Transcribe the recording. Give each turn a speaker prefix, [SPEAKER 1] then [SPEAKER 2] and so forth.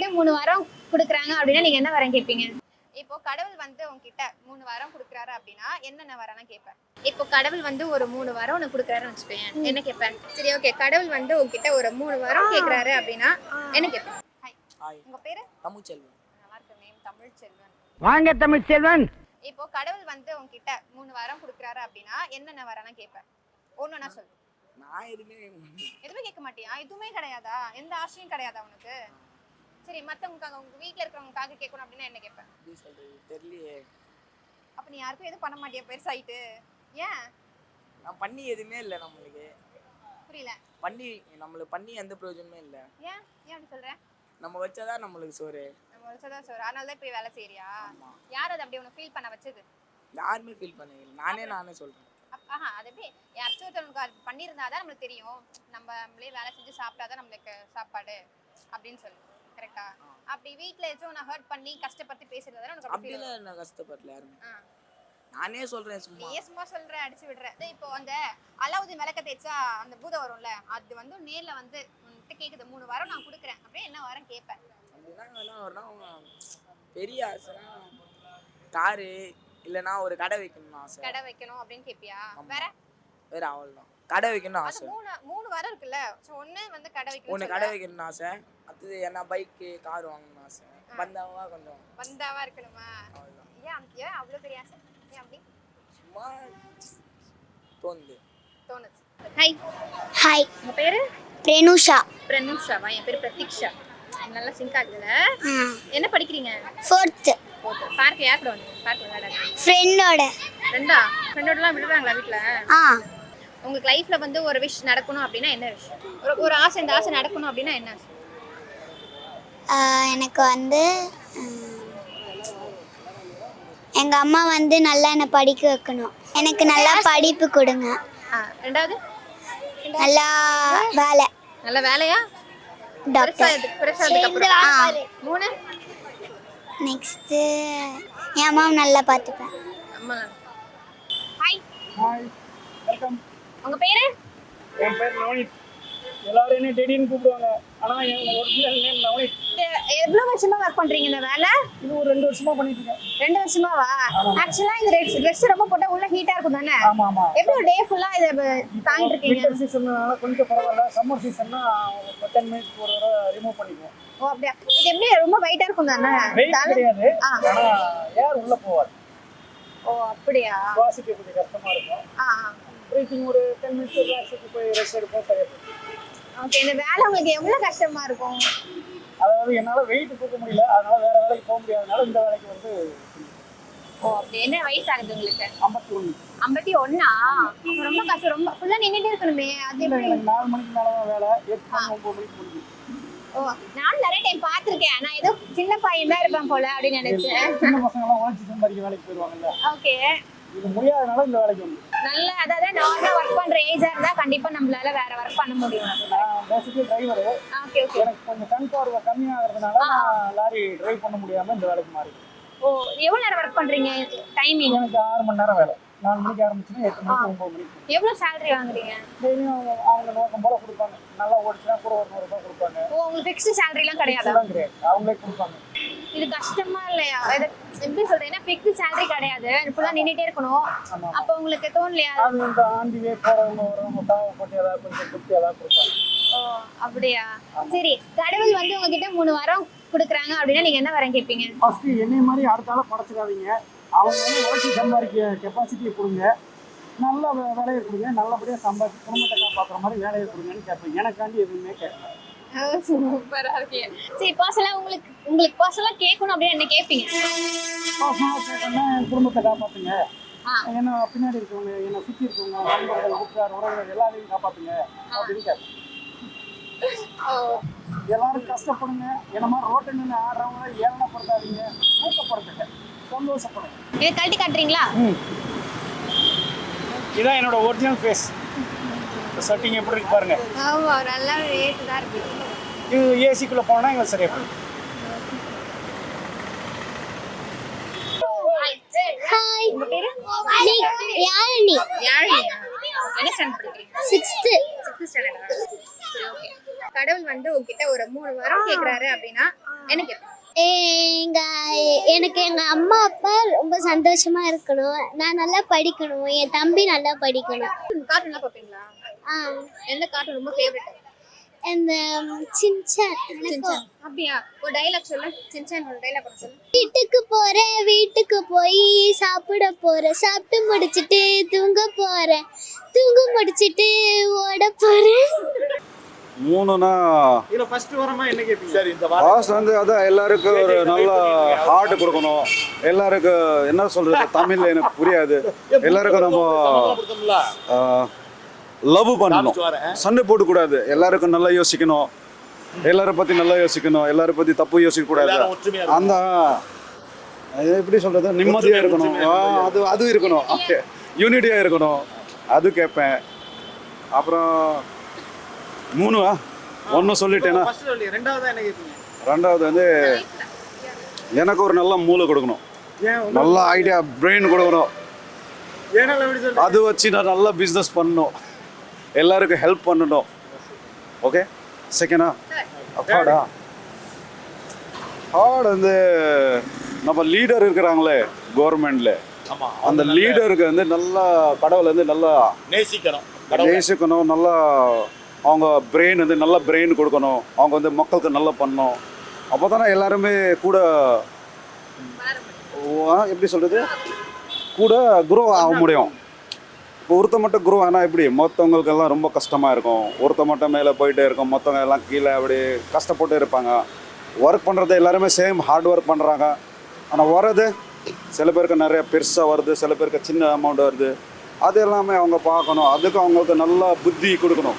[SPEAKER 1] உங்ககிட்ட மூணு வாரம் கொடுக்குறாங்க அப்படின்னா நீங்க என்ன வரம் கேட்பீங்க? இப்போ கடவுள் வந்து உங்ககிட்ட மூணு வாரம் கொடுக்குறாரு அப்படின்னா என்னென்ன வரம்லாம் கேட்பேன் இப்போ கடவுள் வந்து ஒரு மூணு வாரம் உனக்கு கொடுக்குறாருன்னு வச்சுக்கோங்க என்ன கேட்பேன் சரி ஓகே கடவுள் வந்து உங்ககிட்ட ஒரு மூணு வாரம் கேட்குறாரு அப்படின்னா என்ன கேட்பேன் ஹாய்
[SPEAKER 2] ஹாய்
[SPEAKER 1] உங்க பேரு?
[SPEAKER 2] தமிழ்ச்செல்வன்.
[SPEAKER 1] நல்லா இருக்கு நேம் தமிழ் செல்வன்
[SPEAKER 3] வாங்க தமிழ் செல்வன்
[SPEAKER 1] இப்போ கடவுள் வந்து உங்ககிட்ட மூணு வாரம் கொடுக்குறாரு அப்படின்னா என்னென்ன வரம்லாம் கேட்பேன் ஒன்று நான் சொல்லு.
[SPEAKER 2] நான் எதுவுமே
[SPEAKER 1] எதுவுமே கேட்க மாட்டியா? எதுவுமே கிடையாதா? எந்த ஆசையும் கிடையாதா உனக்கு? சரி மத்தவங்களுக்காக உங்க வீட்ல இருக்கிறவங்களுக்காக கேட்கணும் அப்படின்னா என்ன கேட்பேன்?
[SPEAKER 2] எப்படி சொல்றது? தெரியலையே.
[SPEAKER 1] அப்ப நீ யாருக்கும் எதுவும் பண்ண மாட்டியா? பெருசாயிட்டு ஏன்?
[SPEAKER 2] நான் பண்ணி எதுவுமே இல்லை நம்மளுக்கு.
[SPEAKER 1] புரியல.
[SPEAKER 2] பண்ணி நம்மளுக்கு பண்ணி எந்த பிரயோஜனமே இல்லை.
[SPEAKER 1] ஏன்? ஏன் அப்படி சொல்ற?
[SPEAKER 2] நம்ம வச்சாதான் நம்மளுக்கு சோறு.
[SPEAKER 1] நம்ம வச்சதா சார் அதனால தான் இப்படி வேலை செய்யறியா
[SPEAKER 2] ஆமா.
[SPEAKER 1] யார் அதை அப்படி உனக்கு ஃபீல் பண்ண வச்சது?
[SPEAKER 2] யாருமே ஃபீல் பண்ணல நானே நானே சொல்றேன்.
[SPEAKER 1] அப்- ஆஹா அது எப்படி? யாராச்சும் ஒருத்தவங்களுக்கு அது பண்ணியிருந்தாதான் நம்மளுக்கு தெரியும். நம்ம நம்மளே வேலை செஞ்சு சாப்பிட்டாதான் நம்மளுக்கு சாப்பாடு அப்படின்னு சொல்லு. கரெக்டா அப்படி வீட்ல ஏதாச்சும் நான் ஹர்ட் பண்ணி கஷ்டப்பட்டு பேசுறது உனக்கு அப்படி
[SPEAKER 2] அப்படிலாம் நான் கஷ்டப்படல யாருமே. நானே சொல்றேன் சும்மா.
[SPEAKER 1] நீயே சும்மா சொல்ற அடிச்சு விடுற. இதோ இப்போ அந்த அலாவுதீன் விளக்க தேய்ச்சா அந்த பூதம் வரும்ல அது வந்து நேர்ல வந்து உன்கிட்ட கேக்குது. மூணு வாரம் நான் கொடுக்குறேன். அப்படியே என்ன வாரம் கேட்பேன்
[SPEAKER 2] வரணும் அவங்க பெரிய ஆசைனா காரு இல்லைன்னா ஒரு கடை வைக்கணும்னு ஆசை.
[SPEAKER 1] கடை வைக்கணும் அப்படின்னு கேப்பியா. வேற?
[SPEAKER 2] வேற அவ்வளோதான் கடை வைக்கணும்னு
[SPEAKER 1] அது
[SPEAKER 2] ஆசை.
[SPEAKER 1] மூணு மூணு வாரம் இருக்குல்ல? சோ ஒண்ணு வந்து கடை வைக்கணும்
[SPEAKER 2] ஒன்று கடை வைக்கணும்னு ஆசை. அடுத்தது என்ன பைக்கு கார் வாங்கணும்னு ஆசை. வந்தாவா கொஞ்சம்
[SPEAKER 1] வந்தாவா இருக்கணுமா? ஏன் ஏன் அவ்வளவு பெரிய ஆசை? ஏன் அப்படி?
[SPEAKER 2] சும்மா தோணுது.
[SPEAKER 1] தோணுச்சு. ஹாய்
[SPEAKER 4] ஹாய்
[SPEAKER 1] உங்க பேரு?
[SPEAKER 4] ரெனுஷா
[SPEAKER 1] பிரனுஷாவா? என் பேரு பிரதீக்ஷா. நல்லா சிங்க் ஆகுதுல என்ன படிக்கிறீங்க?
[SPEAKER 4] ஃபோர்த்து
[SPEAKER 1] பார்க் யார் கூட வந்து பார்க் விளையாட?
[SPEAKER 4] ஃப்ரெண்டோட
[SPEAKER 1] ரெண்டா ஃப்ரெண்டோடலாம் விடுறாங்களா வீட்ல?
[SPEAKER 4] ஆ.
[SPEAKER 1] உங்களுக்கு லைஃப்ல வந்து ஒரு விஷ் நடக்கணும் அப்படின்னா என்ன விஷ் ஒரு ஒரு ஆசை இந்த ஆசை நடக்கணும் அப்படின்னா என்ன? ஆசை
[SPEAKER 4] எனக்கு வந்து எங்கள் அம்மா வந்து நல்லா என்னை படிக்க வைக்கணும். எனக்கு நல்லா படிப்பு கொடுங்க.
[SPEAKER 1] ஆ, ரெண்டாவது?
[SPEAKER 4] நல்லா வேலை.
[SPEAKER 1] நல்ல வேலையா? பெருசா
[SPEAKER 4] டாக்டர்
[SPEAKER 1] எது- பெருசா அதுக்கப்புறம்
[SPEAKER 4] ஆ
[SPEAKER 1] மூணு?
[SPEAKER 4] நெக்ஸ்ட்டு என் அம்மாவை நல்லா பார்த்துப்பேன்.
[SPEAKER 1] அம்மா ஹாய்
[SPEAKER 3] ஹாய் வெல்கம்
[SPEAKER 1] உங்க பேரு?
[SPEAKER 3] என் பேர் நவனித். எல்லாரும் என்ன டெடின்னு கூப்பிடுவாங்க. ஆனா என் ஒரிஜினல் நேம் நவனித்.
[SPEAKER 1] எவ்வளவு வருஷமா ஒர்க் பண்றீங்க இந்த வேலை?
[SPEAKER 3] இது ஒரு ரெண்டு வருஷமா பண்ணிட்டு இருக்கேன்
[SPEAKER 1] ரெண்டு வருஷமாவா? ஆக்சுவலா இந்த ட்ரெஸ் ரொம்ப போட்டா உள்ள ஹீட்டா இருக்கும் தானே?
[SPEAKER 3] ஆமா ஆமா.
[SPEAKER 1] எப்படி டே ஃபுல்லா இத தாங்கிட்டு இருக்கீங்க?
[SPEAKER 3] வின்டர் சீசன்னால கொஞ்சம் பரவாயில்ல. சம்மர் சீசன்னா டென் மினிட்ஸ் ஒரு தடவை ரிமூவ் பண்ணிக்குவோம்.
[SPEAKER 1] ஓ அப்படியா? இது எப்படி ரொம்ப வெயிட்டா இருக்கும் தானே?
[SPEAKER 3] வெயிட் கிடையாது. ஆனா ஏர் உள்ள போவாது
[SPEAKER 1] ஓ அப்படியா?
[SPEAKER 3] சுவாசிக்க கொஞ்சம் கஷ்டமா இருக்கும்.
[SPEAKER 1] ஆ.
[SPEAKER 3] ப்ரீத்திங் ஒரு டென் மினிட்ஸ் ரிலாக்ஸுக்கு போய் ரெஸ்ட் எடுப்போம் சரியா போயிடும்.
[SPEAKER 1] ஓகே இந்த வேலை உங்களுக்கு எவ்வளவு கஷ்டமா இருக்கும்?
[SPEAKER 3] அதாவது என்னால வெயிட் தூக்க முடியல அதனால வேற வேலைக்கு போக முடியாதனால இந்த வேலைக்கு வந்து
[SPEAKER 1] ஓ அப்படி என்ன வயசு ஆகுது உங்களுக்கு?
[SPEAKER 3] ஐம்பத்தி ஒன்று
[SPEAKER 1] ஐம்பத்தி அப்ப ரொம்ப கஷ்டம் ரொம்ப ஃபுல்லா நின்னுட்டே இருக்கணுமே அது எப்படி?
[SPEAKER 3] நாலு மணிக்கு மேலே தான் வேலை எட்டு மணி ஒன்பது மணிக்கு முடியும்
[SPEAKER 1] ஓ நானும் நிறைய டைம் பார்த்திருக்கேன் நான் ஏதோ சின்ன பையன் தான் இருப்பேன் போல அப்படின்னு நினைச்சேன்.
[SPEAKER 3] சின்ன பசங்களாம் உழைச்சி சம்பாதிக்க வேலைக்கு போயிடுவாங்கல்ல.
[SPEAKER 1] ஓகே
[SPEAKER 3] இது முடியாதனால இந்த வேலைக்கு வந்து
[SPEAKER 1] நல்ல அதாவது நார்மலா ஒர்க் பண்ற ஏஜா இருந்தா கண்டிப்பா நம்மளால வேற ஒர்க் பண்ண முடியும்.
[SPEAKER 3] பேசிக்கலி டிரைவரு
[SPEAKER 1] ஓகே ஓகே
[SPEAKER 3] எனக்கு கொஞ்சம் கண் பார்வை கம்மியாகிறதுனால நான் லாரி டிரைவ் பண்ண முடியாம இந்த வேலைக்கு மாறி
[SPEAKER 1] ஓ எவ்வளவு நேரம் ஒர்க் பண்றீங்க? டைமிங்
[SPEAKER 3] எனக்கு ஆறு மணி நேரம் வேலை. நாலு மணிக்கு ஆரம்பிச்சுன்னா எட்டு மணிக்கு ஒன்பது மணிக்கு.
[SPEAKER 1] எவ்வளவு salary வாங்குறீங்க?
[SPEAKER 3] டெய்லியும் அவங்க நோக்கம் போல கொடுப்பாங்க. நல்லா ஓடிச்சுன்னா கூட ஒரு நூறு ரூபாய் கொடுப்பாங்க.
[SPEAKER 1] ஓ உங்களுக்கு ஃபிக்ஸ்டு salary எல்லாம் கிடையாதா?
[SPEAKER 3] கிடையாது. அவங்களே கொடுப்பாங்க.
[SPEAKER 1] இது கஷ்டமா இல்லையா? எப்படி சொல்றேன் ஏன்னா ஃபிக்ஸ்டு salary கிடையாது. ஃபுல்லா நின்னுட்டே இருக்கணும். அப்ப உங்களுக்கு தோணலையா?
[SPEAKER 3] அது இந்த ஆண்டிவே போறவங்க வரவங்க பாவ போட்டு ஏதாவது கொஞ்சம் குத்தி ஏதாவது கொடுப்பாங்க.
[SPEAKER 1] ஓ அப்படியா? சரி கடவுள் வந்து உங்ககிட்ட மூணு வாரம் கொடுக்குறாங்க அப்படின்னா நீங்க என்ன வரம் கேட்பீங்க?
[SPEAKER 3] ஃபர்ஸ்ட் என்னை மாதிரி அடுத்த ஆளை படைச்சிடாதீங்க அவங்க வந்து உழைச்சி சம்பாதிக்க கெப்பாசிட்டியை கொடுங்க. நல்ல வேலையை கொடுங்க. நல்லபடியாக சம்பாதிச்சு குடும்பத்தை காப்பாற்றுற மாதிரி வேலையை கொடுங்கன்னு கேட்பேன். எனக்காண்டி எதுவுமே கேட்பேன்
[SPEAKER 1] சூப்பரா இருக்கு சரி பர்சனலா உங்களுக்கு உங்களுக்கு பர்சனலா கேட்கணும் அப்படின்னு என்ன கேட்பீங்க
[SPEAKER 3] குடும்பத்தை காப்பாற்றுங்க
[SPEAKER 1] ஆ.
[SPEAKER 3] என்ன பின்னாடி இருக்கவங்க என்னை சுற்றி இருக்கவங்க நண்பர்கள் உற்றார் உறவினர் எல்லாரையும் காப்பாற்றுங்க அப்படின்னு எல்லாரும் கஷ்டப்படுங்க. என்ன மாதிரி ரோட்டு நின்று ஆடுறவங்க ஏளனப்படுத்தாதீங்க. ஊக்கப்படுத்துங்க. சந்தோஷப்படுங்க.
[SPEAKER 1] இதை கழட்டி காட்டுறீங்களா?
[SPEAKER 3] இதான் என்னோட ஒரிஜினல் ஃபேஸ் செட்டிங் எப்படி இருக்கு பாருங்க.
[SPEAKER 1] ஆமா நல்லா ரேட்டு தான் இருக்கு.
[SPEAKER 3] இது ஏசிக்குள்ள போனா எங்களுக்கு சரியா போயிடும்
[SPEAKER 4] ஹாய்
[SPEAKER 1] என்ன ஸ்டாண்டர்ட் படிக்கிறீங்க?
[SPEAKER 4] சிக்ஸ்த்து
[SPEAKER 1] சிக்ஸ்த் ஸ்டாண்டர்டா சரி ஓகே கடவுள் வந்து உங்ககிட்ட ஒரு மூணு வாரம் கேக்குறாரு அப்படின்னா கேட்பேன்
[SPEAKER 4] எங்க எனக்கு எங்க அம்மா அப்பா ரொம்ப சந்தோஷமா இருக்கணும். நான் நல்லா படிக்கணும். என் தம்பி நல்லா படிக்கணும்.
[SPEAKER 1] கார்ட்டூன்லாம் பார்ப்பீங்களா?
[SPEAKER 4] ஆ.
[SPEAKER 1] எந்த கார்ட்டூன் ரொம்ப ஃபேவரட்
[SPEAKER 4] இந்த சின்சான்
[SPEAKER 1] சின்சான் அப்படியா? ஒரு டைலாக் சொல்லு. சின்சான் ஒரு டைலாக் சொல்லு.
[SPEAKER 4] வீட்டுக்கு போறேன் வீட்டுக்கு போய் சாப்பிட போறேன். சாப்பிட்டு முடிச்சிட்டு தூங்க போறேன். தூங்க முடிச்சிட்டு ஓட போறேன்.
[SPEAKER 5] மூணுனா
[SPEAKER 3] இதுல ஃபர்ஸ்ட் வரமா என்ன
[SPEAKER 6] சரி இந்த
[SPEAKER 5] வந்து அதான் எல்லாருக்கும் ஒரு நல்ல ஹார்ட் கொடுக்கணும். எல்லாருக்கும் என்ன சொல்றது? தமிழ்ல எனக்கு புரியாது. எல்லாருக்கும் நம்ம லவ் பண்ணணும். சண்டை போடக்கூடாது. எல்லாருக்கும் நல்லா யோசிக்கணும். எல்லாரை பத்தி நல்லா யோசிக்கணும். எல்லாரை பத்தி தப்பு யோசிக்க கூடாது
[SPEAKER 6] எல்லாரும் ஒற்றுமையா
[SPEAKER 5] அந்த எப்படி சொல்றது? நிம்மதியா இருக்கணும். அது அது இருக்கணும். யூனிட்டியா இருக்கணும். அது கேட்பேன். அப்புறம் மூணுவா ஒன்று சொல்லிட்டேனா?
[SPEAKER 3] ஃபர்ஸ்ட் சொல்லி. ரெண்டாவதா
[SPEAKER 5] வந்து எனக்கு ஒரு நல்ல மூளை கொடுக்கணும். நல்ல ஐடியா பிரெயின் கொடுக்கணும். அது வச்சு நான் நல்லா பிஸ்னஸ் பண்ணணும். எல்லாருக்கும் ஹெல்ப் பண்ணணும். ஓகே செகண்டா அப்பாடா ஹார்ட் வந்து நம்ம லீடர் இருக்கிறாங்களே கவர்மெண்ட்ல
[SPEAKER 6] ஆமா
[SPEAKER 5] அந்த லீடருக்கு வந்து நல்லா கடவுள் வந்து நல்லா
[SPEAKER 6] நேசிக்கணும்.
[SPEAKER 5] நேசிக்கணும் நல்லா அவங்க பிரெயின் வந்து நல்ல பிரெயின் கொடுக்கணும். அவங்க வந்து மக்களுக்கு நல்லா பண்ணணும். அப்போ தானே எல்லாருமே கூட ஆ, எப்படி சொல்கிறது கூட குரோ ஆக முடியும். இப்போ ஒருத்த மட்டும் குரோ ஆனால் எப்படி? மற்றவங்களுக்கு எல்லாம் ரொம்ப கஷ்டமாக இருக்கும். ஒருத்த மட்டும் மேலே போயிட்டே இருக்கும். மற்றவங்க எல்லாம் கீழே அப்படி கஷ்டப்பட்டு இருப்பாங்க. ஒர்க் பண்ணுறது எல்லாருமே சேம் ஹார்ட் ஒர்க் பண்ணுறாங்க ஆனால் வர்றது சில பேருக்கு நிறைய பெருசாக வருது. சில பேருக்கு சின்ன அமௌண்ட் வருது. அது எல்லாமே அவங்க பார்க்கணும். அதுக்கு அவங்களுக்கு நல்லா புத்தி கொடுக்கணும்.